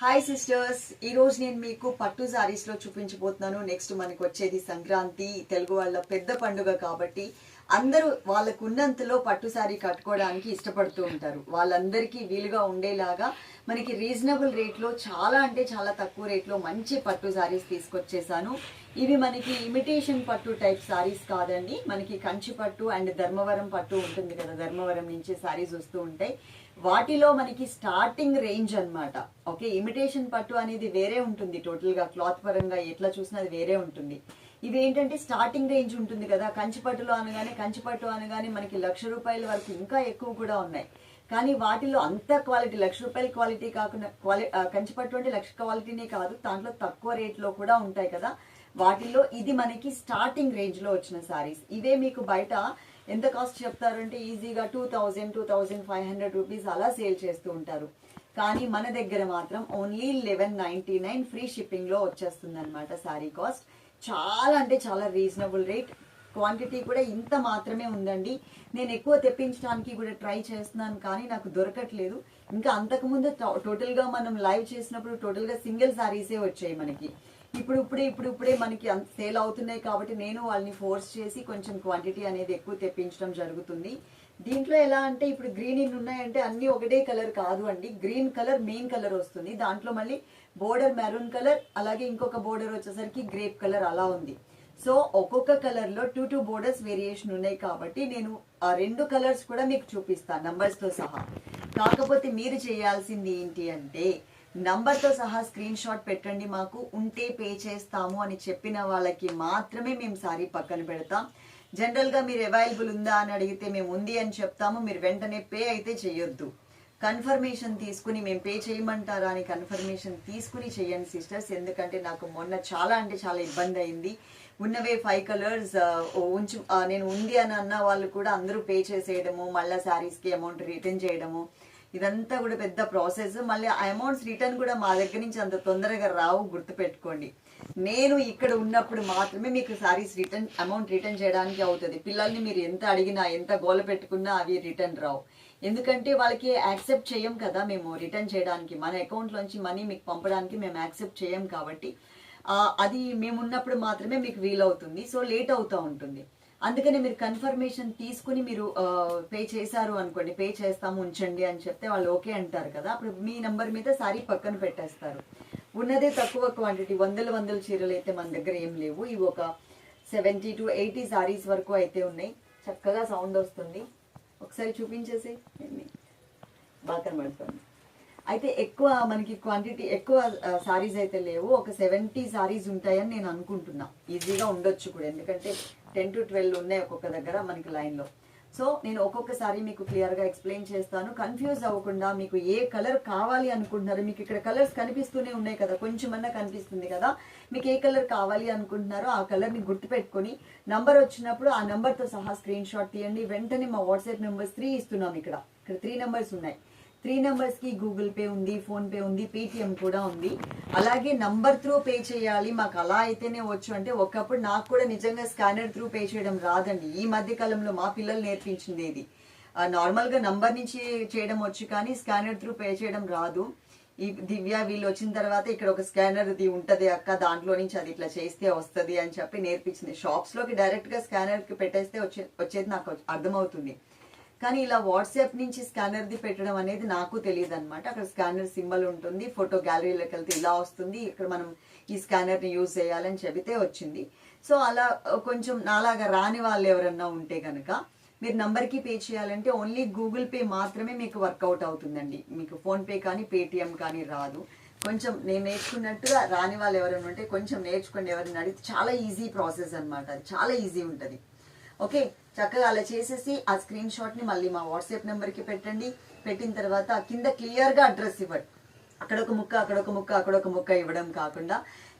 Hi sisters ఈ రోజు నేను మీకు పట్టు శారీస్లో చూపించబోతున్నాను. నెక్స్ట్ మనకు వచ్చేది సంక్రాంతి. తెలుగు వాళ్ళ పెద్ద పండుగ కాబట్టి అందరూ వాళ్ళకు ఉన్నంతలో పట్టు శారీ కట్టుకోవడానికి ఇష్టపడుతూ ఉంటారు. వాళ్ళందరికీ వీలుగా ఉండేలాగా మనకి రీజనబుల్ రేట్లో చాలా అంటే చాలా తక్కువ రేట్లో మంచి పట్టు శారీస్ తీసుకొచ్చేసాను. ఇవి మనకి ఇమిటేషన్ పట్టు టైప్ శారీస్ కాదండి. మనకి కంచి పట్టు అండ్ ధర్మవరం పట్టు ఉంటుంది కదా. ధర్మవరం నుంచి శారీస్ వస్తూ ఉంటాయి. వాటిలో మనకి స్టార్టింగ్ రేంజ్ అన్నమాట. ఓకే ఇమిటేషన్ పట్టు అనేది వేరే ఉంటుంది టోటల్గా క్లాత్ పరంగా ఎట్లా చూసినా అది వేరే ఉంటుంది. ఇవి ఏంటంటే స్టార్టింగ్ రేంజ్ ఉంటుంది కదా. కంచిపట్టులో అనగానే కంచిపట్టు అనగానే మనకి లక్ష రూపాయల వరకు ఇంకా ఎక్కువ కూడా ఉన్నాయి. కానీ వాటిలో అంత క్వాలిటీ లక్ష రూపాయల క్వాలిటీ కాకుండా క్వాలి కంచిపట్టు అంటే లక్ష క్వాలిటీనే కాదు దాంట్లో తక్కువ రేట్లో కూడా ఉంటాయి కదా. వాటిల్లో ఇది మనకి స్టార్టింగ్ రేంజ్లో వచ్చిన సారీస్ ఇవే మీకు బయట ఎంత కాస్ట్ చెప్తారంటే ఈజీగా two thousand two thousand five hundred rupees అలా సేల్ చేస్తూ ఉంటారు. కానీ మన దగ్గర మాత్రం only eleven ninety nine free షిప్పింగ్లో వచ్చేస్తుంది అనమాట శారీ కాస్ట్ చాలా అంటే చాలా రీజనబుల్ రేట్ క్వాంటిటీ కూడా ఇంత మాత్రమే ఉందండి. నేను ఎక్కువ తెప్పించడానికి కూడా ట్రై చేస్తున్నాను కానీ నాకు దొరకట్లేదు. ఇంకా అంతకుముందు టో- మనం లైవ్ చేసినప్పుడు టోటల్గా సింగిల్ శారీసే వచ్చాయి మనకి. ఇప్పుడు ఇప్పుడే ఇప్పుడు ఇప్పుడే మనకి సేల్ అవుతున్నాయి కాబట్టి నేను వాళ్ళని ఫోర్స్ చేసి కొంచెం క్వాంటిటీ అనేది ఎక్కువ తెప్పించడం జరుగుతుంది. దీంట్లో ఎలా అంటే ఇప్పుడు గ్రీన్ ఇన్ ఉన్నాయంటే అన్ని ఒకటే కలర్ కాదు అండి. గ్రీన్ కలర్ మెయిన్ కలర్ వస్తుంది. దాంట్లో మళ్ళీ బోర్డర్ మెరూన్ కలర్ అలాగే ఇంకొక బోర్డర్ వచ్చేసరికి గ్రేప్ కలర్ అలా ఉంది. సో ఒక్కొక్క కలర్లో టూ టూ బోర్డర్స్ వేరియేషన్ ఉన్నాయి కాబట్టి నేను ఆ రెండు కలర్స్ కూడా మీకు చూపిస్తాను నంబర్స్తో సహా. కాకపోతే మీరు చేయాల్సింది ఏంటి అంటే నంబర్తో సహా స్క్రీన్ షాట్ పెట్టండి మాకు. ఉంటే పే చేస్తాము అని చెప్పిన వాళ్ళకి మాత్రమే మేము సారీ పక్కన పెడతాం. జనరల్గా మీరు అవైలబుల్ ఉందా అని అడిగితే మేము ఉంది అని చెప్తాము. మీరు వెంటనే పే అయితే చేయొద్దు. కన్ఫర్మేషన్ తీసుకుని మేము పే చేయమంటారా అని కన్ఫర్మేషన్ తీసుకుని చేయండి సిస్టర్స్. ఎందుకంటే నాకు మొన్న చాలా అంటే చాలా ఇబ్బంది అయింది. ఉన్నవే ఫైవ్ కలర్స్ ఉంచు నేను ఉంది అని అన్న వాళ్ళు కూడా అందరూ పే చేసేయడము మళ్ళీ శారీస్కి అమౌంట్ రిటర్న్ చేయడము ఇదంతా కూడా పెద్ద ప్రాసెస్. మళ్ళీ ఆ అమౌంట్స్ రిటర్న్ కూడా మా దగ్గర నుంచి అంత తొందరగా రావు గుర్తుపెట్టుకోండి. నేను ఇక్కడ ఉన్నప్పుడు మాత్రమే మీకు సారీస్ రిటర్న్ అమౌంట్ రిటర్న్ చేయడానికి అవుతుంది. పిల్లల్ని మీరు ఎంత అడిగినా ఎంత గోల పెట్టుకున్నా అవి రిటర్న్ రావు. ఎందుకంటే వాళ్ళకి యాక్సెప్ట్ చేయం కదా మేము రిటర్న్ చేయడానికి. మన అకౌంట్లోంచి మనీ మీకు పంపడానికి మేము యాక్సెప్ట్ చేయం కాబట్టి అది మేము ఉన్నప్పుడు మాత్రమే మీకు వీలవుతుంది. సో లేట్ అవుతూ ఉంటుంది. అందుకని మీరు కన్ఫర్మేషన్ తీసుకుని మీరు పే చేశారు అనుకోండి పే చేస్తాము ఉంచండి అని చెప్తే వాళ్ళు ఓకే అంటారు కదా. అప్పుడు మీ నంబర్ మీద సారీ పక్కన పెట్టేస్తారు. ఉన్నదే తక్కువ క్వాంటిటీ వందల వందల చీరలు అయితే మన దగ్గర ఏం లేవు. ఇవి ఒక సెవెంటీ టు ఎయిటీ సారీస్ వరకు అయితే ఉన్నాయి. చక్కగా సౌండ్ వస్తుంది. ఒకసారి చూపించేసి. బాగా కనబడుతుంది. అయితే ఎక్కువ మనకి క్వాంటిటీ ఎక్కువ సారీస్ అయితే లేవు. ఒక సెవెంటీ సారీస్ ఉంటాయని నేను అనుకుంటున్నా. ఈజీగా ఉండొచ్చు కూడా. ఎందుకంటే టెన్ టు ట్వెల్వ్ ఉన్నాయి ఒక్కొక్క దగ్గర మనకి లైన్లో. సో నేను ఒక్కొక్కసారి మీకు క్లియర్గా ఎక్స్ప్లెయిన్ చేస్తాను. కన్ఫ్యూజ్ అవ్వకుండా మీకు ఏ కలర్ కావాలి అనుకుంటున్నారు మీకు ఇక్కడ కలర్స్ కనిపిస్తూనే ఉన్నాయి కదా కొంచెమన్నా కనిపిస్తుంది కదా మీకు ఏ కలర్ కావాలి అనుకుంటున్నారో ఆ కలర్ని గుర్తుపెట్టుకొని నంబర్ వచ్చినప్పుడు ఆ నెంబర్తో సహా స్క్రీన్ షాట్ తీయండి. వెంటనే మా వాట్సాప్ నెంబర్స్ త్రీ ఇస్తున్నాం ఇక్కడ. ఇక్కడ త్రీ నెంబర్స్ ఉన్నాయి. త్రీ నెంబర్స్కి గూగుల్ పే ఉంది ఫోన్ పే ఉంది పేటిఎం కూడా ఉంది. అలాగే నంబర్ త్రూ పే చేయాలి మాకు అలా అయితేనే వచ్చు అంటే ఒకప్పుడు నాకు కూడా నిజంగా స్కానర్ త్రూ పే చేయడం రాదండి. ఈ మధ్య కాలంలో మా పిల్లలు నేర్పించింది ఇది. నార్మల్గా నంబర్ నుంచి చేయడం వచ్చు కానీ స్కానర్ త్రూ పే చేయడం రాదు. ఈ దివ్య వీళ్ళు వచ్చిన తర్వాత ఇక్కడ ఒక స్కానర్ ఇది ఉంటది అక్క దాంట్లో నుంచి అది ఇట్లా చేస్తే వస్తుంది అని చెప్పి నేర్పించింది. షాప్స్లోకి డైరెక్ట్గా స్కానర్కి స్కానర్కి పెట్టేస్తే వచ్చే వచ్చేది నాకు అర్థమవుతుంది. కానీ ఇలా వాట్సాప్ నుంచి స్కానర్ది పెట్టడం అనేది నాకు తెలియదు అనమాట అక్కడ స్కానర్ సింబల్ ఉంటుంది ఫోటో గ్యాలరీలోకి వెళ్తే ఇలా వస్తుంది ఇక్కడ మనం ఈ స్కానర్ని యూజ్ చేయాలని చెబితే వచ్చింది. సో అలా కొంచెం నాలాగా రాని వాళ్ళు ఎవరన్నా ఉంటే కనుక మీరు నంబర్కి పే చేయాలంటే ఓన్లీ గూగుల్ పే మాత్రమే మీకు వర్కౌట్ అవుతుందండి. మీకు ఫోన్పే కానీ పేటిఎం కానీ రాదు. కొంచెం నేను నేర్చుకున్నట్టుగా రాని వాళ్ళు ఎవరైనా ఉంటే కొంచెం నేర్చుకోండి. ఎవరైనా అడిగితే చాలా ఈజీ ప్రాసెస్ అనమాట అది చాలా ఈజీ ఉంటుంది. ఓకే? చక్కగా అలా చేసేసి ఆ స్క్రీన్ షాట్ని మళ్ళీ మా వాట్సాప్ నెంబర్కి పెట్టండి. పెట్టిన తర్వాత కింద క్లియర్గా అడ్రస్ ఇవ్వండి. అక్కడ ఒక ముక్క అక్కడ ఒక ముక్క అక్కడ ఒక ముక్క ఇవ్వడం కాకుండా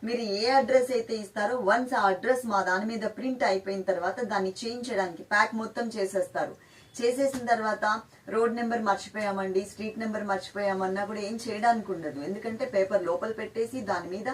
మీరు ఏ అడ్రస్ అయితే ఇస్తారో వన్స్ ఆ అడ్రస్ మా దాని మీద ప్రింట్ అయిపోయిన తర్వాత దాన్ని చేంజ్ చేయడానికి ప్యాక్ మొత్తం చేసేస్తారు. చేసేసిన తర్వాత రోడ్ నెంబర్ మర్చిపోయామండి స్ట్రీట్ నెంబర్ మర్చిపోయామన్నా కూడా ఏం చేయడానికి ఉండదు. ఎందుకంటే పేపర్ లోపల పెట్టేసి దాని మీద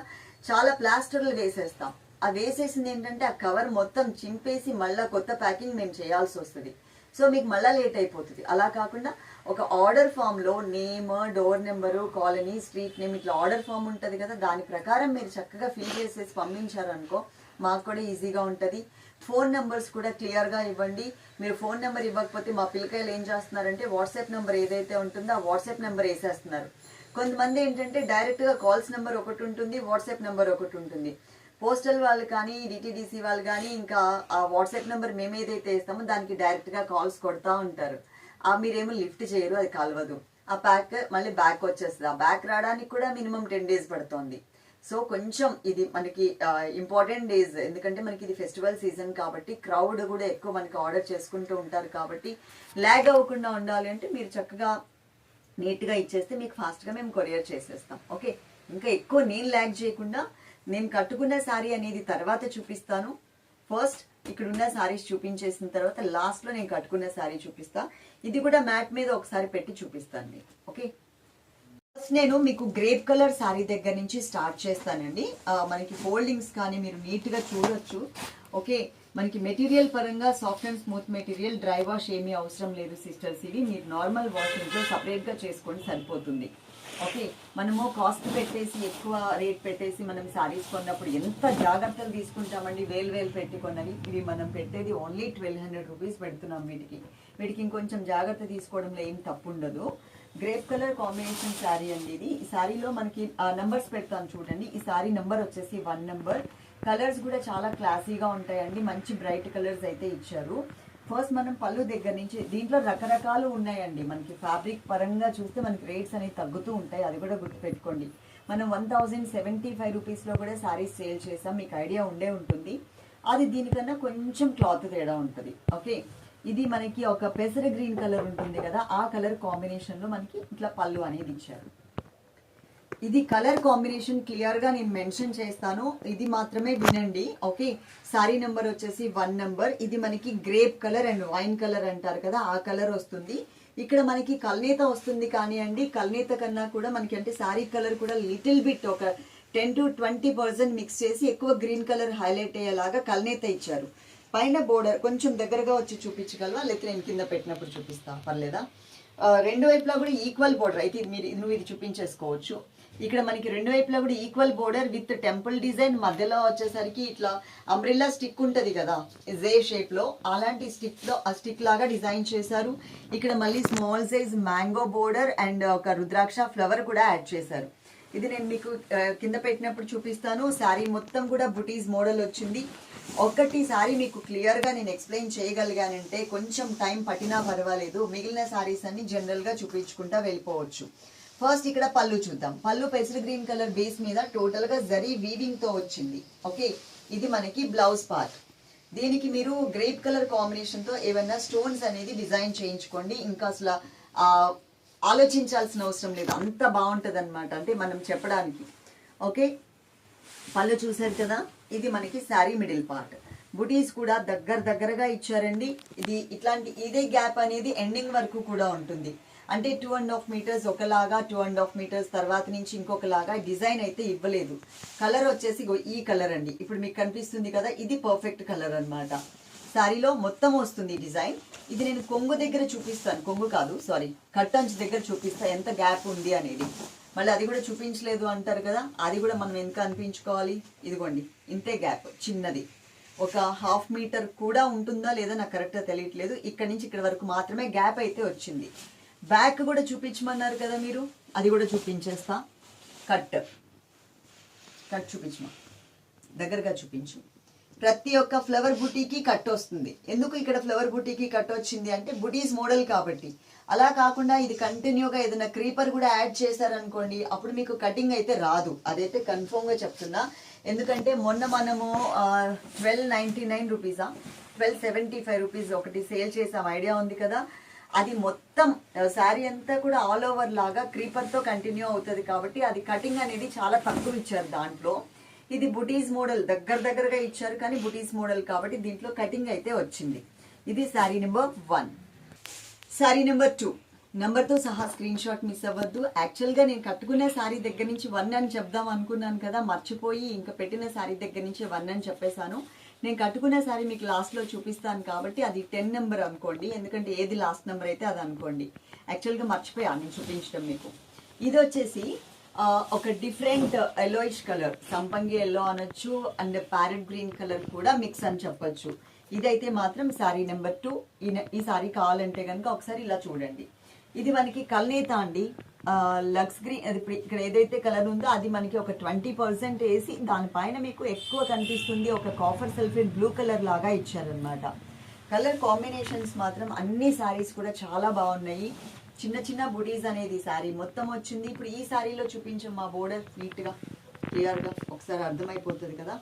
చాలా ప్లాస్టర్లు వేసేస్తాం. ఆ వేసేసింది ఏంటంటే ఆ కవర్ మొత్తం చింపేసి మళ్ళీ కొత్త ప్యాకింగ్ మేము చేయాల్సి వస్తుంది. సో మీకు మళ్ళీ లేట్ అయిపోతుంది. అలా కాకుండా ఒక ఆర్డర్ ఫామ్లో name door number colony street name ఇట్లా ఆర్డర్ ఫామ్ ఉంటుంది కదా దాని ప్రకారం మీరు చక్కగా ఫిల్ చేసేసి పంపించారనుకో మాకు కూడా ఈజీగా ఉంటుంది. ఫోన్ నెంబర్స్ కూడా క్లియర్గా ఇవ్వండి. మీరు ఫోన్ నెంబర్ ఇవ్వకపోతే మా పిల్లకాయలు ఏం చేస్తున్నారంటే వాట్సాప్ నెంబర్ ఏదైతే ఉంటుందో ఆ వాట్సాప్ నెంబర్ వేసేస్తున్నారు. కొంతమంది ఏంటంటే డైరెక్ట్గా కాల్స్ నెంబర్ ఒకటి ఉంటుంది వాట్సాప్ నెంబర్ ఒకటి ఉంటుంది. పోస్టల్ వాళ్ళు కానీ డిటీడీసీ వాళ్ళు కానీ ఇంకా ఆ వాట్సాప్ నెంబర్ మేము ఏదైతే ఇస్తామో దానికి డైరెక్ట్గా కాల్స్ కొడతా ఉంటారు. ఆ మీరేమో లిఫ్ట్ చేయరు అది కలవదు. ఆ ప్యాక్ మళ్ళీ బ్యాక్ వచ్చేస్తుంది. ఆ బ్యాక్ రావడానికి కూడా మినిమం టెన్ డేస్ పడుతుంది. సో కొంచెం ఇది మనకి ఇంపార్టెంట్ డేస్ ఎందుకంటే మనకి ఇది ఫెస్టివల్ సీజన్ కాబట్టి క్రౌడ్ కూడా ఎక్కువ మనకి ఆర్డర్ చేసుకుంటూ ఉంటారు కాబట్టి ల్యాగ్ అవ్వకుండా ఉండాలి అంటే మీరు చక్కగా నీట్గా ఇచ్చేస్తే మీకు ఫాస్ట్గా మేము కొరియర్ చేసేస్తాం. ఓకే ఇంకా ఎక్కువ నేను ల్యాగ్ చేయకుండా నేను కట్టుకున్న శారీ అనేది తర్వాత చూపిస్తాను. ఫస్ట్ ఇక్కడ ఉన్న శారీస్ చూపించేసిన తర్వాత లాస్ట్లో నేను కట్టుకున్న శారీ చూపిస్తా. ఇది కూడా మ్యాట్ మీద ఒకసారి పెట్టి చూపిస్తాను మీకు ఓకే? ఫస్ట్ నేను మీకు గ్రేప్ కలర్ శారీ దగ్గర నుంచి స్టార్ట్ చేస్తానండి. మనకి ఫోల్డింగ్స్ కానీ మీరు నీట్గా చూడొచ్చు ఓకే? మనకి మెటీరియల్ పరంగా soft and smooth material dry wash ఏమీ అవసరం లేదు సిస్టర్స్ ఇవి మీరు నార్మల్ వాష్ సపరేట్గా చేసుకొని సరిపోతుంది. ఓకే మనము కాస్ట్ పెట్టేసి ఎక్కువ రేట్ పెట్టేసి మనం శారీస్ కొన్నప్పుడు ఎంత జాగ్రత్తలు తీసుకుంటామండి? వేలు వేలు పెట్టి కొన్నవి. ఇవి మనం పెట్టేది ఓన్లీ ట్వెల్వ్ హండ్రెడ్ రూపీస్ పెడుతున్నాం వీటికి. వీటికి ఇంకొంచెం జాగ్రత్త తీసుకోవడంలో ఏం తప్పు ఉండదు గ్రేప్ కలర్ కాంబినేషన్ శారీ అండి ఇది. ఈ శారీలో మనకి నంబర్స్ పెడతాను చూడండి. ఈ శారీ నంబర్ వచ్చేసి వన్ నెంబర్ కలర్స్ కూడా చాలా క్లాసీగా ఉంటాయండి. మంచి బ్రైట్ కలర్స్ అయితే ఇచ్చారు. ఫస్ట్ మనం పళ్ళు దగ్గర నుంచి దీంట్లో రకరకాలు ఉన్నాయండి. మనకి ఫ్యాబ్రిక్ పరంగా చూస్తే మనకి రేట్స్ అనేవి తగ్గుతూ ఉంటాయి. అది కూడా గుర్తుపెట్టుకోండి. మనం వన్ థౌజండ్ సెవెంటీ ఫైవ్ రూపీస్లో కూడా శారీస్ సేల్ చేసాం. మీకు ఐడియా ఉండే ఉంటుంది. అది దీనికన్నా కొంచెం క్లాత్ తేడా ఉంటుంది. ఓకే ఇది మనకి ఒక పెసర గ్రీన్ కలర్ ఉంటుంది కదా ఆ కలర్ కాంబినేషన్లో మనకి ఇట్లా పళ్ళు అనేది ఇచ్చారు. ఇది కలర్ కాంబినేషన్ క్లియర్గా నేను మెన్షన్ చేస్తాను. ఇది మాత్రమే వినండి. ఓకే? సారీ నెంబర్ వచ్చేసి వన్ నెంబర్. ఇది మనకి grape colour and wine colour అంటారు కదా ఆ కలర్ వస్తుంది. ఇక్కడ మనకి కల్నేత వస్తుంది కానీ అండి కల్నేత కన్నా కూడా మనకి అంటే సారీ కలర్ కూడా లిటిల్ బిట్ ఒక ten to twenty percent mix చేసి ఎక్కువ గ్రీన్ కలర్ హైలైట్ అయ్యేలాగా కల్నేత ఇచ్చారు. పైన బోర్డర్ కొంచెం దగ్గరగా వచ్చి చూపించగలవా? లేకపోతే నేను కింద పెట్టినప్పుడు చూపిస్తా. పర్లేదా? రెండు వైపులా కూడా ఈక్వల్ బోర్డర్. అయితే మీరు నువ్వు ఇది చూపించేసుకోవచ్చు. ఇక్కడ మనకి రెండు వైపులా కూడా equal border with temple design మధ్యలో వచ్చేసరికి ఇట్లా అంబ్రిల్లా స్టిక్ ఉంటది కదా జే షేప్లో. అలాంటి స్టిక్లో ఆ స్టిక్ లాగా డిజైన్ చేశారు. ఇక్కడ మళ్ళీ small size mango border and ఒక రుద్రాక్ష ఫ్లవర్ కూడా యాడ్ చేశారు. ఇది నేను మీకు కింద పెట్టినప్పుడు చూపిస్తాను. శారీ మొత్తం కూడా బుటీస్ మోడల్ వచ్చింది. ఒక్కటి శారీ మీకు క్లియర్గా నేను ఎక్స్ప్లెయిన్ చేయగలిగానంటే కొంచెం టైం పట్టినా పర్వాలేదు. మిగిలిన శారీస్ అన్ని జనరల్గా చూపించుకుంటా వెళ్ళిపోవచ్చు. ఫస్ట్ ఇక్కడ పళ్ళు చూద్దాం. పళ్ళు పెసర్ గ్రీన్ కలర్ బేస్ మీద టోటల్గా జరీ వీవింగ్తో వచ్చింది. ఓకే ఇది మనకి బ్లౌజ్ పార్ట్ దీనికి మీరు గ్రేప్ కలర్ కాంబినేషన్తో ఏమైనా స్టోన్స్ అనేది డిజైన్ చేయించుకోండి. ఇంకా అసలు ఆలోచించాల్సిన అవసరం లేదు. అంత బాగుంటుంది అనమాట అంటే మనం చెప్పడానికి. ఓకే పళ్ళు చూసారు కదా? ఇది మనకి శారీ మిడిల్ పార్ట్ బుటీస్ కూడా దగ్గర దగ్గరగా ఇచ్చారండి. ఇది ఇట్లాంటి ఇదే గ్యాప్ అనేది ఎండింగ్ వరకు కూడా ఉంటుంది. అంటే టూ అండ్ హాఫ్ మీటర్స్ ఒకలాగా టూ అండ్ హాఫ్ మీటర్స్ తర్వాత నుంచి ఇంకొకలాగా డిజైన్ అయితే ఇవ్వలేదు. కలర్ వచ్చేసి ఈ కలర్ అండి. ఇప్పుడు మీకు కనిపిస్తుంది కదా ఇది పర్ఫెక్ట్ కలర్ అన్నమాట. శారీలో మొత్తం వస్తుంది డిజైన్. ఇది నేను కొంగు దగ్గర చూపిస్తాను. కొంగు కాదు సారీ కట్టంచు దగ్గర చూపిస్తా. ఎంత గ్యాప్ ఉంది అనేది. మళ్ళీ అది కూడా చూపించలేదు అంటారు కదా అది కూడా మనం ఎంత అనిపించుకోవాలి? ఇదిగోండి ఇంతే గ్యాప్ చిన్నది. ఒక హాఫ్ మీటర్ కూడా ఉంటుందా లేదా నాకు కరెక్ట్గా తెలియట్లేదు. ఇక్కడ నుంచి ఇక్కడ వరకు మాత్రమే గ్యాప్ అయితే వచ్చింది. బ్యాక్ కూడా చూపించమన్నారు కదా మీరు? అది కూడా చూపించేస్తా. కట్ కట్ చూపించమా? దగ్గరగా చూపించు. ప్రతి ఒక్క ఫ్లవర్ బుటీకి కట్ వస్తుంది. ఎందుకు ఇక్కడ ఫ్లవర్ బుటీకి కట్ వచ్చింది అంటే బుటీస్ మోడల్ కాబట్టి. అలా కాకుండా ఇది కంటిన్యూగా ఏదైనా క్రీపర్ కూడా యాడ్ చేశారనుకోండి అప్పుడు మీకు కటింగ్ అయితే రాదు. అదైతే కన్ఫర్మ్గా చెప్తున్నా. ఎందుకంటే మొన్న మనము ట్వెల్వ్ నైంటీ నైన్ రూపీసా ట్వెల్వ్ సెవెంటీ ఫైవ్ రూపీస్ ఒకటి సేల్ చేసాం. ఐడియా ఉంది కదా? అది మొత్తం శారీ అంతా కూడా ఆల్ ఓవర్ లాగా క్రీపర్తో కంటిన్యూ అవుతుంది కాబట్టి అది కటింగ్ అనేది చాలా తక్కువ ఇచ్చారు దాంట్లో. ఇది బుటీస్ మోడల్ దగ్గర దగ్గరగా ఇచ్చారు కానీ బుటీస్ మోడల్ కాబట్టి దీంట్లో కటింగ్ అయితే వచ్చింది. ఇది sari number one sari number two నెంబర్తో సహా స్క్రీన్ షాట్ మిస్ అవ్వద్దు. యాక్చువల్గా నేను కట్టుకునే శారీ దగ్గర నుంచి వన్ అని చెప్దాం అనుకున్నాను కదా మర్చిపోయి ఇంకా పెట్టిన శారీ దగ్గర నుంచి వన్ అని చెప్పేశాను. నేను కట్టుకునే సారీ మీకు లాస్ట్లో చూపిస్తాను కాబట్టి అది టెన్ నెంబర్ అనుకోండి. ఎందుకంటే ఏది లాస్ట్ నెంబర్ అయితే అది అనుకోండి. యాక్చువల్గా మర్చిపోయాను నేను చూపించడం మీకు. ఇది వచ్చేసి ఒక డిఫరెంట్ ఎల్లోయిష్ కలర్ సంపంగి ఎల్లో అనొచ్చు అండ్ ప్యారెట్ గ్రీన్ కలర్ కూడా మిక్స్ అని చెప్పొచ్చు. ఇదైతే మాత్రం సారీ నెంబర్ టూ ఈ న- ఈ సారీ కావాలంటే కనుక ఒకసారి ఇలా చూడండి. ఇది మనకి కల్నేత అండి. లక్స్ గ్రీన్ ఇప్పుడు ఇక్కడ ఏదైతే కలర్ ఉందో అది మనకి ఒక ట్వంటీ పర్సెంట్ వేసి దానిపైన మీకు ఎక్కువ కనిపిస్తుంది ఒక కాఫర్ సల్ఫేట్ బ్లూ కలర్ లాగా ఇచ్చారనమాట కలర్ కాంబినేషన్స్ మాత్రం అన్ని శారీస్ కూడా చాలా బాగున్నాయి. చిన్న చిన్న బుడీస్ అనేది శారీ మొత్తం వచ్చింది. ఇప్పుడు ఈ శారీలో చూపించాం మా బోర్డర్ నీట్గా క్లియర్గా ఒకసారి అర్థమైపోతుంది కదా.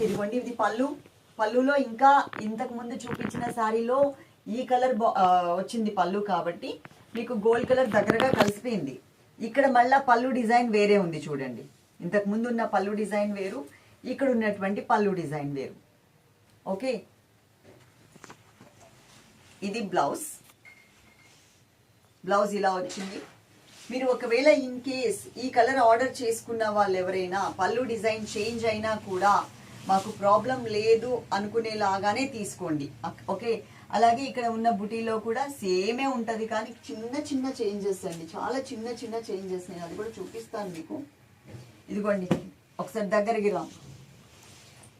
ఇదిగోండి ఇది పళ్ళు. పళ్ళులో ఇంకా ఇంతకు ముందు చూపించిన శారీలో ఈ కలర్ బా- వచ్చింది పళ్ళు కాబట్టి మీకు గోల్డ్ కలర్ దగ్గరగా కలిసిపోయింది. ఇక్కడ మళ్ళా పళ్ళు డిజైన్ వేరే ఉంది చూడండి. ఇంతకు ముందు ఉన్న పళ్ళు డిజైన్ వేరు ఇక్కడ ఉన్నటువంటి పళ్ళు డిజైన్ వేరు. ఓకే? ఇది బ్లౌజ్. బ్లౌజ్ ఇలా వచ్చింది. మీరు ఒకవేళ ఇన్ కేస్ ఈ కలర్ ఆర్డర్ చేసుకున్న వాళ్ళు ఎవరైనా పళ్ళు డిజైన్ చేంజ్ అయినా కూడా మాకు ప్రాబ్లం లేదు అనుకునేలాగానే తీసుకోండి. ఓకే? అలాగే ఇక్కడ ఉన్న బుటీలో కూడా సేమే ఉంటుంది కానీ చిన్న చిన్న చేంజెస్ అండి. చాలా చిన్న చిన్న చేంజెస్. నేను అది కూడా చూపిస్తాను మీకు. ఇదిగోండి ఒకసారి దగ్గరికి రా.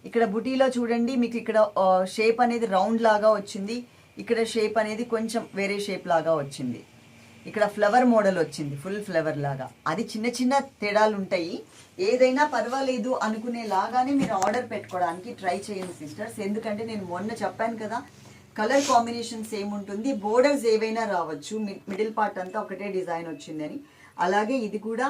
ఇక్కడ బుటీలో చూడండి మీకు ఇక్కడ షేప్ అనేది రౌండ్ లాగా వచ్చింది. ఇక్కడ షేప్ అనేది కొంచెం వేరే షేప్ లాగా వచ్చింది. ఇక్కడ ఫ్లవర్ మోడల్ వచ్చింది ఫుల్ ఫ్లవర్ లాగా. అది చిన్న చిన్న తేడాలు ఉంటాయి. ఏదైనా పర్వాలేదు అనుకునే లాగానే మీరు ఆర్డర్ పెట్టుకోవడానికి ట్రై చేయండి సిస్టర్స్. ఎందుకంటే నేను మొన్న చెప్పాను కదా కలర్ కాంబినేషన్ సేమ్ ఉంటుంది బోర్డర్స్ ఏవైనా రావచ్చు. మిడిల్ పార్ట్ అంతా ఒకటే డిజైన్ వచ్చిందని. అలాగే ఇది కూడా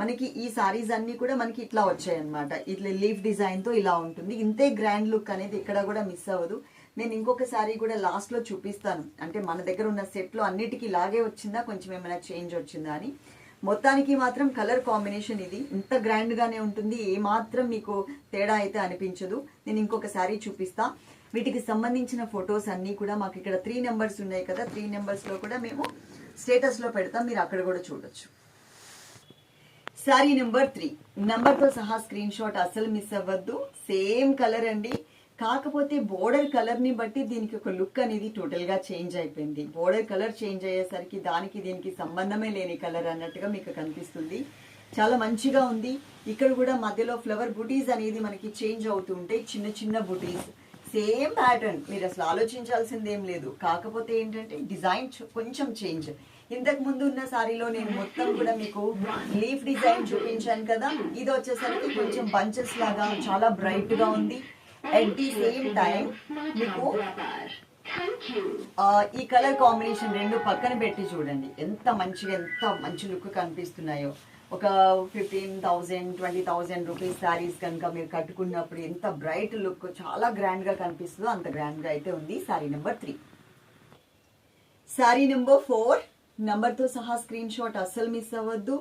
మనకి ఈ సారీస్ అన్ని కూడా మనకి ఇట్లా వచ్చాయి అనమాట ఇట్లా లీఫ్ డిజైన్తో ఇలా ఉంటుంది. ఇంతే గ్రాండ్ లుక్ అనేది ఇక్కడ కూడా మిస్ అవ్వదు. నేను ఇంకొక సారీ కూడా లాస్ట్లో చూపిస్తాను. అంటే మన దగ్గర ఉన్న సెట్లో అన్నిటికీ ఇలాగే వచ్చిందా? కొంచెం ఏమైనా చేంజ్ వచ్చిందా అని. మొత్తానికి మాత్రం కలర్ కాంబినేషన్ ఇది. ఇంత గ్రాండ్గానే ఉంటుంది. ఏమాత్రం మీకు తేడా అయితే అనిపించదు. నేను ఇంకొక సారీ చూపిస్తాను వీటికి సంబంధించిన ఫొటోస్ అన్నీ కూడా మాకు ఇక్కడ త్రీ నెంబర్స్ ఉన్నాయి కదా త్రీ నెంబర్స్లో కూడా మేము స్టేటస్లో పెడతాం మీరు అక్కడ కూడా చూడొచ్చు. శారీ నెంబర్ త్రీ నెంబర్తో సహా స్క్రీన్ షాట్ అసలు మిస్ అవ్వద్దు. సేమ్ కలర్ అండి. కాకపోతే బోర్డర్ కలర్ని బట్టి దీనికి ఒక లుక్ అనేది టోటల్గా చేంజ్ అయిపోయింది. బోర్డర్ కలర్ చేంజ్ అయ్యేసరికి దానికి దీనికి సంబంధమే లేని కలర్ అన్నట్టుగా మీకు కనిపిస్తుంది. చాలా మంచిగా ఉంది. ఇక్కడ కూడా మధ్యలో ఫ్లవర్ బుటీస్ అనేది మనకి చేంజ్ అవుతూ ఉంటాయి. చిన్న చిన్న బుటీస్ సేమ్ ప్యాటర్న్. మీరు అసలు ఆలోచించాల్సింది ఏం లేదు. కాకపోతే ఏంటంటే డిజైన్ కొంచెం చేంజ్. ఇంతకు ముందు ఉన్న సారీలో నేను మొత్తం కూడా మీకు లీఫ్ డిజైన్ చూపించాను కదా ఇది వచ్చేసరికి కొంచెం బంచెస్ లాగా చాలా బ్రైట్గా ఉంది. అట్ ది సేమ్ టైం మీకు ఈ కలర్ కాంబినేషన్ రెండు పక్కన పెట్టి చూడండి. ఎంత మంచిగా ఎంత మంచి లుక్ కనిపిస్తున్నాయో. ఒక fifteen thousand twenty thousand rupees saris కనుక మీరు కట్టుకున్నప్పుడు ఎంత బ్రైట్ లుక్ చాలా గ్రాండ్గా కనిపిస్తుందో అంత గ్రాండ్గా అయితే ఉంది sari number three sari number four నెంబర్తో సహా స్క్రీన్ షాట్ అస్సలు మిస్ అవ్వద్దు.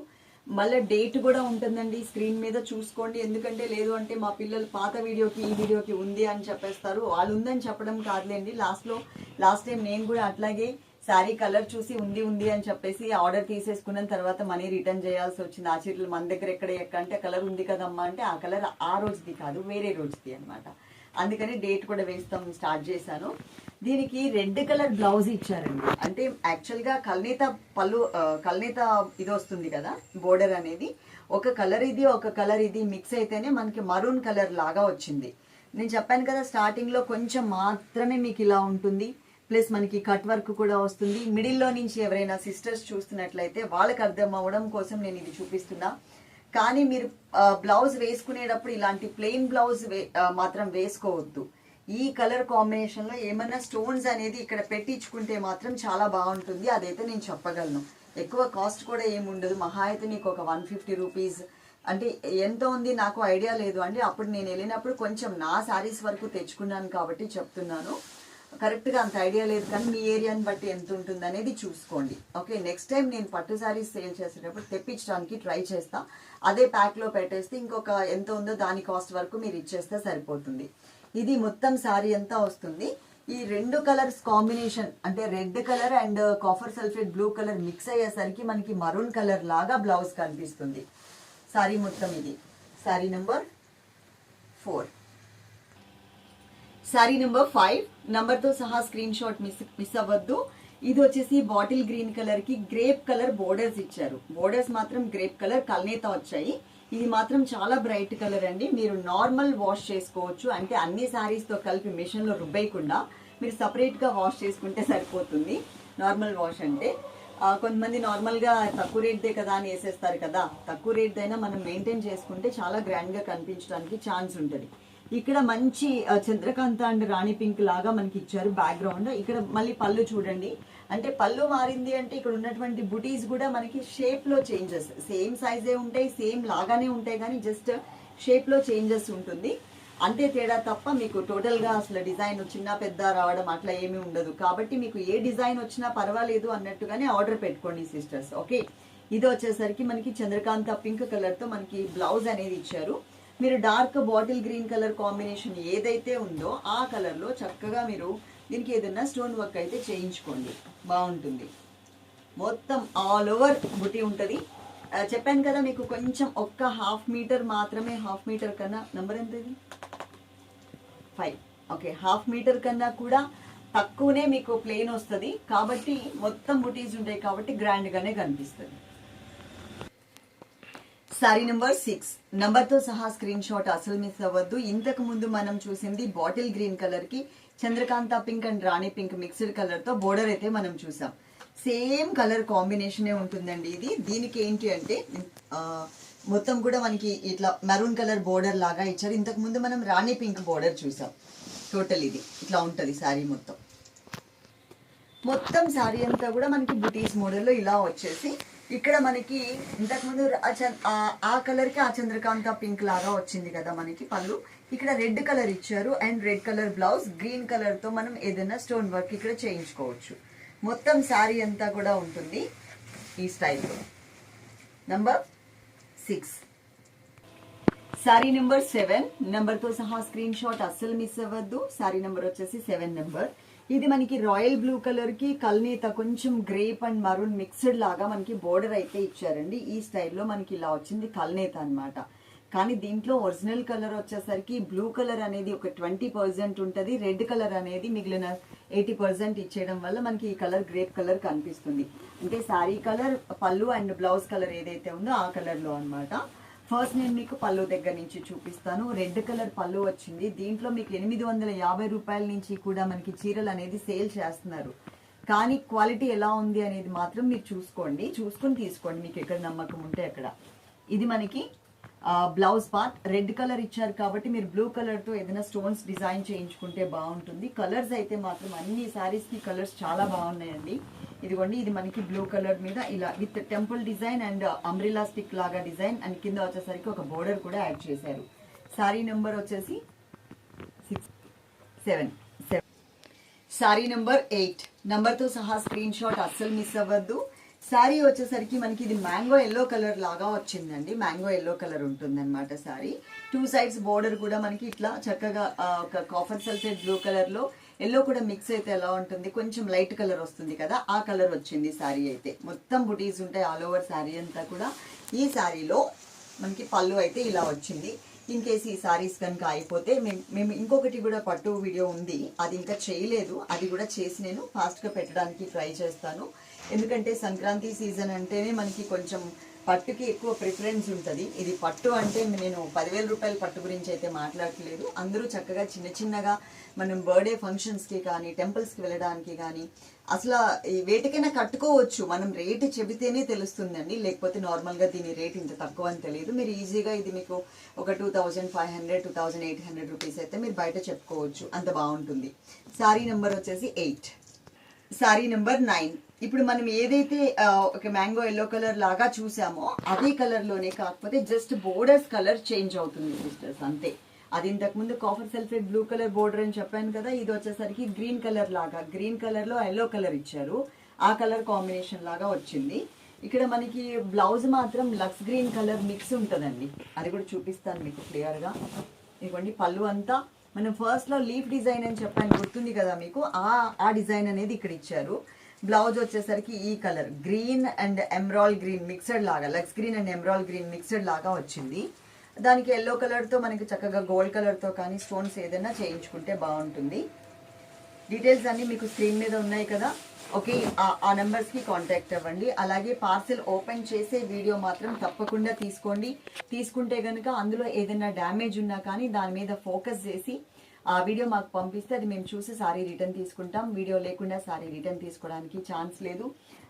మళ్ళీ డేట్ కూడా ఉంటుందండి స్క్రీన్ మీద చూసుకోండి. ఎందుకంటే లేదు అంటే మా పిల్లలు పాత వీడియోకి ఈ వీడియోకి ఉంది అని చెప్పేస్తారు. వాళ్ళు ఉందని చెప్పడం కాదులేండి. లాస్ట్లో లాస్ట్ టైం నేను కూడా అట్లాగే శారీ కలర్ చూసి ఉంది ఉంది అని చెప్పేసి ఆర్డర్ తీసేసుకున్న తర్వాత మనీ రిటర్న్ చేయాల్సి వచ్చింది. ఆ చీరలు మన దగ్గర ఎక్కడ ఎక్కడ అంటే కలర్ ఉంది కదమ్మా అంటే ఆ కలర్ ఆ రోజుది కాదు వేరే రోజుది అనమాట అందుకని డేట్ కూడా వేస్తాం స్టార్ట్ చేశాను. దీనికి రెడ్ కలర్ బ్లౌజ్ ఇచ్చారండి. అంటే యాక్చువల్గా కల్నేత పళ్ళు కల్నేత ఇది వస్తుంది కదా బోర్డర్ అనేది. ఒక కలర్ ఇది ఒక కలర్ ఇది మిక్స్ అయితేనే మనకి మరూన్ కలర్ లాగా వచ్చింది. నేను చెప్పాను కదా స్టార్టింగ్లో కొంచెం మాత్రమే మీకు ఇలా ఉంటుంది. ప్లస్ మనకి కట్ వర్క్ కూడా వస్తుంది. మిడిల్లో నుంచి ఎవరైనా సిస్టర్స్ చూస్తున్నట్లయితే వాళ్ళకి అర్థం అవ్వడం కోసం నేను ఇది చూపిస్తున్నా. కానీ మీరు బ్లౌజ్ వేసుకునేటప్పుడు ఇలాంటి ప్లెయిన్ బ్లౌజ్ వే- మాత్రం వేసుకోవద్దు. ఈ కలర్ కాంబినేషన్లో ఏమైనా ఏమన్నా స్టోన్స్ అనేది ఇక్కడ పెట్టించుకుంటే మాత్రం చాలా బాగుంటుంది. అదైతే నేను చెప్పగలను. ఎక్కువ కాస్ట్ కూడా ఏమి ఉండదు మహా అయితే నీకు ఒక వన్ ఫిఫ్టీ రూపీస్. అంటే ఎంత ఉంది నాకు ఐడియా లేదు అండి. అప్పుడు నేను వెళ్ళినప్పుడు కొంచెం నా శారీస్ వరకు తెచ్చుకున్నాను కాబట్టి చెప్తున్నాను. కరెక్ట్గా అంత ఐడియా లేదు కానీ మీ ఏరియాని బట్టి ఎంత ఉంటుంది అనేది చూసుకోండి. ఓకే నెక్స్ట్ టైం నేను పట్టు శారీస్ సేల్ చేసేటప్పుడు తెప్పించడానికి ట్రై చేస్తా. అదే ప్యాక్లో పెట్టేస్తే ఇంకొక ఎంత ఉందో దాని కాస్ట్ వరకు మీరు ఇచ్చేస్తే సరిపోతుంది. ఇది మొత్తం శారీ అంతా వస్తుంది. ఈ రెండు కలర్స్ కాంబినేషన్ అంటే red colour and copper sulphate blue colour mix అయ్యేసరికి మనకి మరూన్ కలర్ లాగా బ్లౌజ్ కనిపిస్తుంది. శారీ మొత్తం ఇది. Sari number four sari number five నంబర్తో సహా స్క్రీన్ షాట్ మిస్ మిస్ అవ్వద్దు. ఇది వచ్చేసి బాటిల్ గ్రీన్ కలర్కి గ్రేప్ కలర్ బోర్డర్స్ ఇచ్చారు. బోర్డర్స్ మాత్రం గ్రేప్ కలర్ కల్నేత వచ్చాయి. ఇది మాత్రం చాలా బ్రైట్ కలర్ అండి. మీరు నార్మల్ వాష్ చేసుకోవచ్చు. అంటే అన్ని శారీస్తో కలిపి మిషన్లో రుబ్బేయకుండా మీరు సపరేట్గా వాష్ చేసుకుంటే సరిపోతుంది. నార్మల్ వాష్ అంటే. కొంతమంది నార్మల్గా తక్కువ రేట్దే కదా అని వేసేస్తారు కదా. తక్కువ రేట్ మనం మెయింటైన్ చేసుకుంటే చాలా గ్రాండ్గా కనిపించడానికి ఛాన్స్ ఉంటుంది. ఇక్కడ మంచి చంద్రకాంత అండ్ రాణి పింక్ లాగా మనకి ఇచ్చారు బ్యాక్గ్రౌండ్ ఇక్కడ మళ్ళీ పళ్ళు చూడండి. అంటే పళ్ళు మారింది అంటే ఇక్కడ ఉన్నటువంటి బుటీస్ కూడా మనకి షేప్లో చేంజెస్ సేమ్ సైజే ఉంటాయి సేమ్ లాగానే ఉంటాయి కానీ జస్ట్ షేప్లో చేంజెస్ ఉంటుంది. అంతే తేడా తప్ప మీకు టోటల్గా అసలు డిజైన్ చిన్న పెద్ద రావడం అట్లా ఏమీ ఉండదు. కాబట్టి మీకు ఏ డిజైన్ వచ్చినా పర్వాలేదు అన్నట్టుగానే ఆర్డర్ పెట్టుకోండి సిస్టర్స్ ఓకే ఇది వచ్చేసరికి మనకి చంద్రకాంత పింక్ కలర్తో మనకి బ్లౌజ్ అనేది ఇచ్చారు. మీరు dark bottle green colour combination ఏదైతే ఉందో ఆ కలర్లో చక్కగా మీరు దీనికి ఏదైనా స్టోన్ వర్క్ అయితే చేయించుకోండి. బాగుంటుంది. మొత్తం ఆల్ ఓవర్ బుటీ ఉంటుంది. చెప్పాను కదా మీకు కొంచెం ఒక్క హాఫ్ మీటర్ మాత్రమే హాఫ్ మీటర్ కన్నా నెంబర్ ఎంత ఇది? ఫైవ్. ఓకే హాఫ్ మీటర్ కన్నా కూడా తక్కువనే మీకు ప్లేన్ వస్తుంది. కాబట్టి మొత్తం బుటీస్ ఉంటాయి కాబట్టి గ్రాండ్గానే కనిపిస్తుంది. సారీ నెంబర్ సిక్స్ నంబర్తో సహా స్క్రీన్ షాట్ అసలు మిస్ అవ్వద్దు. ఇంతకు ముందు మనం చూసింది బాటిల్ గ్రీన్ కలర్కి చంద్రకాంత pink and Rani pink mixed కలర్తో బోర్డర్ అయితే మనం చూసాం. సేమ్ కలర్ కాంబినేషనే ఉంటుందండి ఇది. దీనికి ఏంటి అంటే మొత్తం కూడా మనకి ఇట్లా మెరూన్ కలర్ బోర్డర్ లాగా ఇచ్చారు. ఇంతకు ముందు మనం రాణి పింక్ బోర్డర్ చూసాం. టోటల్ ఇది. ఇట్లా ఉంటుంది శారీ మొత్తం. మొత్తం శారీ అంతా కూడా మనకి బుటీస్ మోడల్లో ఇలా వచ్చేసి ఇక్కడ మనకి ఇంతకుముందు ఆ చ- ఆ- కలర్కి ఆ చంద్రకాంత పింక్ లాగా వచ్చింది కదా మనకి పళ్ళు. ఇక్కడ రెడ్ కలర్ ఇచ్చారు and red colour blouse green కలర్తో మనం ఏదైనా స్టోన్ వర్క్ ఇక్కడ చేయించుకోవచ్చు. మొత్తం శారీ అంతా కూడా ఉంటుంది ఈ స్టైల్లో number six sari number seven నెంబర్తో సహా స్క్రీన్ షాట్ అస్సలు మిస్ అవ్వద్దు. సారీ నెంబర్ వచ్చేసి సెవెన్ నెంబర్ ఇది మనకి రాయల్ బ్లూ కలర్కి కల్నేత కొంచెం గ్రేప్ అండ్ మరూన్ మిక్స్డ్ లాగా మనకి బోర్డర్ అయితే ఇచ్చారండి. ఈ స్టైల్లో మనకి ఇలా వచ్చింది కల్నేత అన్నమాట. కానీ దీంట్లో ఒరిజినల్ కలర్ వచ్చేసరికి బ్లూ కలర్ అనేది ఒక ట్వంటీ పర్సెంట్ ఉంటుంది. రెడ్ కలర్ అనేది మిగిలిన ఎయిటీ పర్సెంట్ ఇచ్చేయడం వల్ల మనకి ఈ కలర్ గ్రేప్ కలర్ కనిపిస్తుంది. అంటే శారీ కలర్ పళ్ళు అండ్ బ్లౌజ్ కలర్ ఏదైతే ఉందో ఆ కలర్లో అనమాట అన్నమాట. ఫస్ట్ నేను మీకు పళ్ళు దగ్గర నుంచి చూపిస్తాను. రెడ్ కలర్ పళ్ళు వచ్చింది. దీంట్లో మీకు ఎనిమిది వందల యాభై రూపాయల నుంచి కూడా మనకి చీరలు అనేది సేల్ చేస్తున్నారు. కానీ క్వాలిటీ ఎలా ఉంది అనేది మాత్రం మీరు చూసుకోండి. చూసుకొని తీసుకోండి. మీకు ఎక్కడ నమ్మకం ఉంటే అక్కడ. ఇది మనకి బ్లౌజ్ పార్ట్ రెడ్ కలర్ ఇచ్చారు కాబట్టి మీరు బ్లూ కలర్తో ఏదైనా స్టోన్స్ డిజైన్ చేయించుకుంటే బాగుంటుంది. కలర్స్ అయితే మాత్రం అన్ని శారీస్కి కలర్స్ చాలా బాగున్నాయండి. ఇదిగోండి ఇది మనకి బ్లూ కలర్ మీద ఇలా with temple design and umbrella stick లాగా డిజైన్ అండ్ కింద వచ్చేసరికి ఒక బోర్డర్ కూడా యాడ్ చేశారు. శారీ నెంబర్ వచ్చేసి six seven seven sari number eight నెంబర్తో సహా స్క్రీన్ షాట్ అస్సలు మిస్ అవ్వద్దు. శారీ వచ్చేసరికి మనకి ఇది మ్యాంగో ఎల్లో కలర్ లాగా వచ్చిందండి. మ్యాంగో ఎల్లో కలర్ ఉంటుందన్నమాట శారీ టూ సైడ్స్ బోర్డర్ కూడా మనకి ఇట్లా చక్కగా ఒక కాఫర్ సల్ఫేట్ బ్లూ కలర్లో ఎల్లో కూడా మిక్స్ అయితే ఎలా ఉంటుంది? కొంచెం లైట్ కలర్ వస్తుంది కదా ఆ కలర్ వచ్చింది శారీ అయితే. మొత్తం బుటీస్ ఉంటాయి ఆల్ ఓవర్ శారీ అంతా కూడా. ఈ శారీలో మనకి పళ్ళు అయితే ఇలా వచ్చింది. ఇన్ కేసు ఈ సారీస్ కనుక అయిపోతే మేము మేము ఇంకొకటి కూడా పట్టు వీడియో ఉంది. అది ఇంకా చేయలేదు. అది కూడా చేసి నేను ఫాస్ట్గా పెట్టడానికి ట్రై చేస్తాను. ఎందుకంటే సంక్రాంతి సీజన్ అంటేనే మనకి కొంచెం పట్టుకి ఎక్కువ ప్రిఫరెన్స్ ఉంటుంది. ఇది పట్టు అంటే నేను పదివేల రూపాయల పట్టు గురించి అయితే మాట్లాడట్లేదు. అందరూ చక్కగా చిన్న చిన్నగా మనం బర్త్డే ఫంక్షన్స్కి కానీ టెంపుల్స్కి వెళ్ళడానికి కానీ అసలు ఈ వేటికైనా కట్టుకోవచ్చు. మనం రేటు చెబితేనే తెలుస్తుందండి. లేకపోతే నార్మల్గా దీని రేట్ ఇంత తక్కువ అని తెలియదు. మీరు ఈజీగా ఇది మీకు ఒక two thousand five hundred two thousand eight hundred rupees అయితే మీరు బయట చెప్పుకోవచ్చు. అంత బాగుంటుంది. శారీ నెంబర్ వచ్చేసి ఎయిట్ శారీ నెంబర్ నైన్ ఇప్పుడు మనం ఏదైతే ఒక మ్యాంగో ఎల్లో కలర్ లాగా చూసామో అదే కలర్లోనే కాకపోతే జస్ట్ బోర్డర్స్ కలర్ చేంజ్ అవుతుంది సిస్టర్స్ అంతే. అది ఇంతకు ముందు copper sulphate blue colour border అని చెప్పాను కదా ఇది వచ్చేసరికి గ్రీన్ కలర్ లాగా గ్రీన్ కలర్లో ఎల్లో కలర్ ఇచ్చారు. ఆ కలర్ కాంబినేషన్ లాగా వచ్చింది. ఇక్కడ మనకి బ్లౌజ్ మాత్రం లక్స్ గ్రీన్ కలర్ మిక్స్ ఉంటుందండి. అది కూడా చూపిస్తాను మీకు క్లియర్గా ఇదిగోండి పళ్ళు అంతా. మనం ఫస్ట్లో లీఫ్ డిజైన్ అని చెప్పాను గుర్తుంది కదా మీకు? ఆ ఆ డిజైన్ అనేది ఇక్కడ ఇచ్చారు. బ్లౌజ్ వచ్చేసరికి ఈ colour. Green and emerald green mixed లాగా lux green and emerald green mixed లాగా వచ్చింది. దానికి ఎల్లో కలర్తో మనకి చక్కగా గోల్డ్ కలర్తో కానీ స్టోన్స్ ఏదైనా చేయించుకుంటే బాగుంటుంది. డీటెయిల్స్ అన్నీ మీకు స్క్రీన్ మీద ఉన్నాయి కదా. ఓకే ఆ- ఆ కాంటాక్ట్ అవ్వండి. అలాగే పార్సిల్ ఓపెన్ చేసే వీడియో మాత్రం తప్పకుండా తీసుకోండి. తీసుకుంటే కనుక అందులో ఏదైనా డ్యామేజ్ ఉన్నా కానీ దాని మీద ఫోకస్ చేసి ఆ వీడియో మాకు పంపిస్తే అది మేము చూసి సారీ రిటర్న్ తీసుకుంటాం. వీడియో లేకుండా సారీ రిటర్న్ తీసుకోవడానికి ఛాన్స్ లేదు.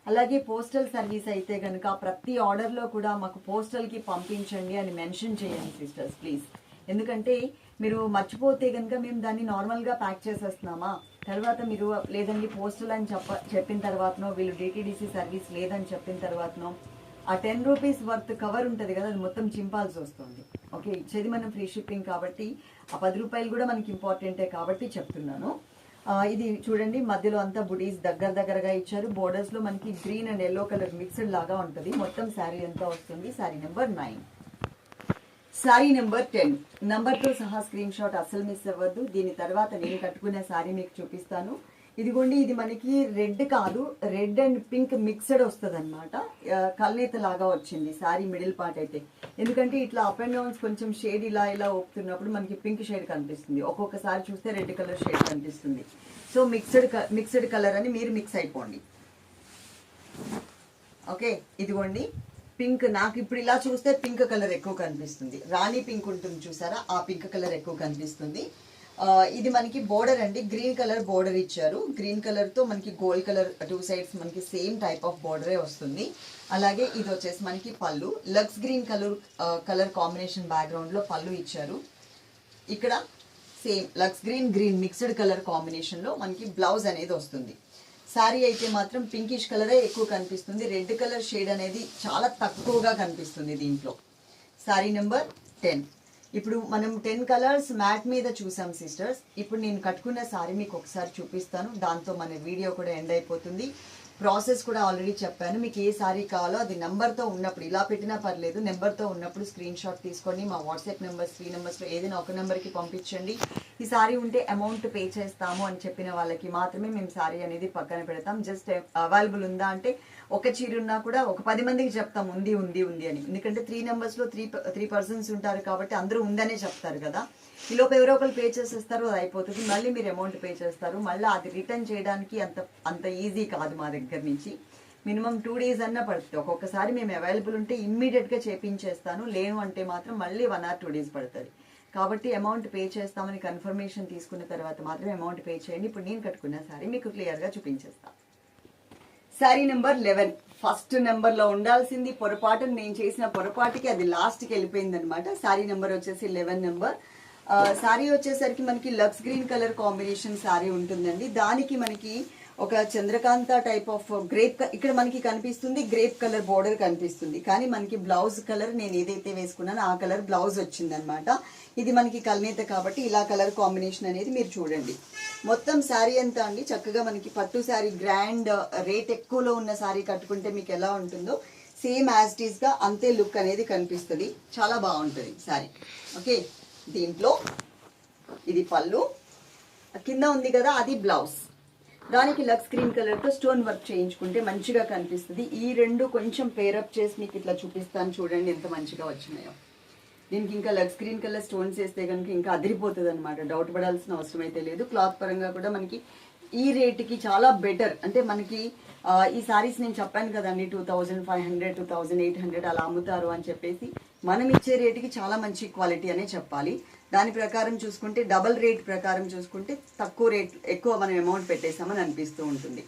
అలాగే పోస్టల్ సర్వీస్ అయితే కనుక ప్రతి ఆర్డర్లో కూడా మాకు పోస్టల్కి పంపించండి అని మెన్షన్ చేయండి సిస్టర్స్ ప్లీజ్. ఎందుకంటే మీరు మర్చిపోతే కనుక మేము దాన్ని నార్మల్గా ప్యాక్ చేసేస్తున్నామా? తర్వాత మీరు లేదండి పోస్టల్ అని చెప్ప చెప్పిన తర్వాతనో వీళ్ళు డిటీడీసీ సర్వీస్ లేదని చెప్పిన తర్వాతనో ఆ టెన్ రూపీస్ వర్త్ కవర్ ఉంటుంది కదా అది మొత్తం చింపాల్సి వస్తుంది. ఓకే ఇచ్చేది మనం ఫ్రీ షిప్పింగ్ కాబట్టి ఆ పది రూపాయలు కూడా మనకి ఇంపార్టెంటే కాబట్టి చెప్తున్నాను. ఇది చూడండి మధ్యలో అంతా బుడీస్ దగ్గర దగ్గరగా ఇచ్చారు. బోర్డర్స్లో మనకి green and yellow colour mixed లాగా ఉంటుంది. మొత్తం శారీ ఎంత వస్తుంది. Sari number nine sari number టెన్తో సహా స్క్రీన్ షాట్ అస్సలు మిస్ అవ్వద్దు. దీని తర్వాత నేను కట్టుకునే శారీ మీకు చూపిస్తాను. ఇదిగోండి ఇది మనకి రెడ్ కాదు రెడ్ అండ్ పింక్ మిక్స్డ్ వస్తుంది అనమాట కల్నేత లాగా వచ్చింది సారీ మిడిల్ పార్ట్ అయితే. ఎందుకంటే ఇట్లా అప్ అండ్ డౌన్స్ కొంచెం షేడ్ ఇలా ఇలా ఒప్పుతున్నప్పుడు మనకి పింక్ షేడ్ కనిపిస్తుంది. ఒక్కొక్కసారి చూస్తే రెడ్ కలర్ షేడ్ కనిపిస్తుంది. సో మిక్స్డ్ మిక్స్డ్ కలర్ అని మీరు మిక్స్ అయిపోండి. ఓకే ఇదిగోండి. పింక్ నాకు ఇప్పుడు ఇలా చూస్తే పింక్ కలర్ ఎక్కువ కనిపిస్తుంది. రాణి పింక్ ఉంటుంది చూసారా? ఆ పింక్ కలర్ ఎక్కువ కనిపిస్తుంది. ఇది మనకి బోర్డర్ అండి. గ్రీన్ కలర్ బోర్డర్ ఇచ్చారు. గ్రీన్ కలర్తో మనకి గోల్డ్ కలర్ టూ సైడ్స్ మనకి సేమ్ టైప్ ఆఫ్ బోర్డరే వస్తుంది. అలాగే ఇది వచ్చేసి మనకి పళ్ళు. Lux green colour colour combination బ్యాక్గ్రౌండ్లో పళ్ళు ఇచ్చారు. ఇక్కడ same lux green green mixed colour కాంబినేషన్లో మనకి బ్లౌజ్ అనేది వస్తుంది. శారీ అయితే మాత్రం పింకిష్ కలరే ఎక్కువ కనిపిస్తుంది. రెడ్ కలర్ షేడ్ అనేది చాలా తక్కువగా కనిపిస్తుంది దీంట్లో. శారీ నెంబర్ టెన్ ఇప్పుడు మనం టెన్ కలర్స్ మ్యాట్ మీద చూసాం సిస్టర్స్ ఇప్పుడు నేను కట్టుకున్న శారీ మీకు ఒకసారి చూపిస్తాను. దాంతో మన వీడియో కూడా ఎండ్ అయిపోతుంది. ప్రాసెస్ కూడా ఆల్రెడీ చెప్పాను. మీకు ఏ శారీ కావాలో అది నెంబర్తో ఉన్నప్పుడు ఇలా పెట్టినా పర్లేదు నెంబర్తో ఉన్నప్పుడు స్క్రీన్ షాట్ తీసుకొని మా వాట్సాప్ నెంబర్ త్రీ నెంబర్స్లో ఏదైనా ఒక నెంబర్కి పంపించండి. ఈ సారీ ఉంటే అమౌంట్ పే చేస్తాము అని చెప్పిన వాళ్ళకి మాత్రమే మేము సారీ అనేది పక్కన పెడతాం. జస్ట్ అవైలబుల్ ఉందా అంటే ఒక చీర ఉన్నా కూడా ఒక పది మందికి చెప్తాం ఉంది ఉంది ఉంది అని. ఎందుకంటే త్రీ నెంబర్స్లో త్రీ త్రీ పర్సన్స్ ఉంటారు కాబట్టి అందరూ ఉందనే చెప్తారు కదా. ఈలోపు ఎవరో ఒకరు పే చేసేస్తారు అది అయిపోతుంది. మళ్ళీ మీరు అమౌంట్ పే చేస్తారు. మళ్ళీ అది రిటర్న్ చేయడానికి అంత అంత ఈజీ కాదు మా దగ్గర. నుంచి మినిమం టూ డేస్ అన్నా పడుతుంది. ఒక్కొక్కసారి మేము అవైలబుల్ ఉంటే ఇమ్మీడియట్గా చేపించేస్తాను. లేను అంటే మాత్రం మళ్ళీ వన్ ఆర్ టూ డేస్ పడుతుంది. కాబట్టి అమౌంట్ పే చేస్తామని కన్ఫర్మేషన్ తీసుకున్న తర్వాత మాత్రమే అమౌంట్ పే చేయండి. ఇప్పుడు నేను కట్టుకున్న సారీ మీకు క్లియర్గా చూపించేస్తాను శారీ నెంబర్ లెవెన్ ఫస్ట్ నెంబర్లో ఉండాల్సింది పొరపాటు నేను చేసిన పొరపాటుకి అది లాస్ట్కి వెళ్ళిపోయింది అనమాట శారీ నెంబర్ వచ్చేసి లెవెన్ నెంబర్ శారీ వచ్చేసరికి మనకి lux green colour combination sari ఉంటుందండి. దానికి మనకి ఒక చంద్రకాంత టైప్ ఆఫ్ గ్రేప్ ఇక్కడ మనకి కనిపిస్తుంది గ్రేప్ కలర్ బోర్డర్ కనిపిస్తుంది. కానీ మనకి బ్లౌజ్ కలర్ నేను ఏదైతే వేసుకున్నానో ఆ కలర్ బ్లౌజ్ వచ్చిందనమాట ఇది మనకి కల్నేత కాబట్టి ఇలా కలర్ కాంబినేషన్ అనేది మీరు చూడండి. మొత్తం శారీ అంతా అండి? చక్కగా మనకి పట్టు శారీ గ్రాండ్ రేట్ uh, ఎక్కువలో ఉన్న శారీ కట్టుకుంటే మీకు ఎలా ఉంటుందో సేమ్ యాజ్ ఇట్గా అంతే లుక్ అనేది కనిపిస్తుంది. చాలా బాగుంటుంది శారీ. ఓకే దీంట్లో ఇది పళ్ళు. కింద ఉంది కదా అది బ్లౌజ్ దానికి లక్స్ గ్రీన్ కలర్తో స్టోన్ వర్క్ చేయించుకుంటే మంచిగా కనిపిస్తుంది. ఈ రెండు కొంచెం పేరప్ చేసి మీకు ఇట్లా చూపిస్తాను చూడండి ఎంత మంచిగా వచ్చినాయో. దీనికి ఇంకా లక్స్ గ్రీన్ కలర్ స్టోన్స్ వేస్తే కనుక ఇంకా అదిరిపోతుంది అనమాట డౌట్ పడాల్సిన అవసరం అయితే లేదు. క్లాత్ పరంగా కూడా మనకి ఈ రేట్కి చాలా బెటర్ అంటే మనకి ఈ సారీస్ నేను చెప్పాను కదండి two thousand five hundred two thousand eight hundred అలా అమ్ముతారు అని చెప్పేసి మనం ఇచ్చే రేటుకి చాలా మంచి క్వాలిటీ అనే చెప్పాలి. దాని ప్రకారం చూసుకుంటే డబల్ రేట్ ప్రకారం చూసుకుంటే తక్కువ రేట్ ఎక్కువ మనం అమౌంట్ పెట్టేసామని అనిపిస్తూ ఉంటుంది.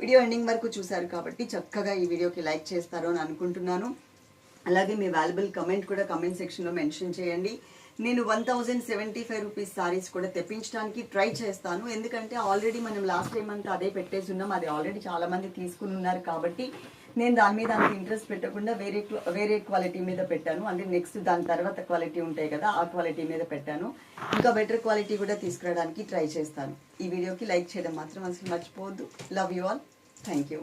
వీడియో ఎండింగ్ వరకు చూశారు కాబట్టి చక్కగా ఈ వీడియోకి లైక్ చేస్తారు అని అనుకుంటున్నాను. అలాగే మీ వాల్యుబుల్ కమెంట్ కూడా కమెంట్ సెక్షన్లో మెన్షన్ చేయండి. నేను one thousand seventy five rupees saris కూడా తెప్పించడానికి ట్రై చేస్తాను. ఎందుకంటే ఆల్రెడీ మనం లాస్ట్ టైం అంతా అదే పెట్టేసి ఉన్నాం. అది ఆల్రెడీ చాలామంది తీసుకుని ఉన్నారు కాబట్టి నేను దాని మీద అంత ఇంట్రెస్ట్ పెట్టకుండా వేరే వేరే క్వాలిటీ మీద పెట్టాను. అంటే నెక్స్ట్ దాని తర్వాత క్వాలిటీ ఉంటాయి కదా ఆ క్వాలిటీ మీద పెట్టాను. ఇంకా బెటర్ క్వాలిటీ కూడా తీసుకురావడానికి ట్రై చేస్తాను. ఈ వీడియోకి లైక్ చేయడం మాత్రం అసలు మర్చిపోవద్దు. Love you all thank you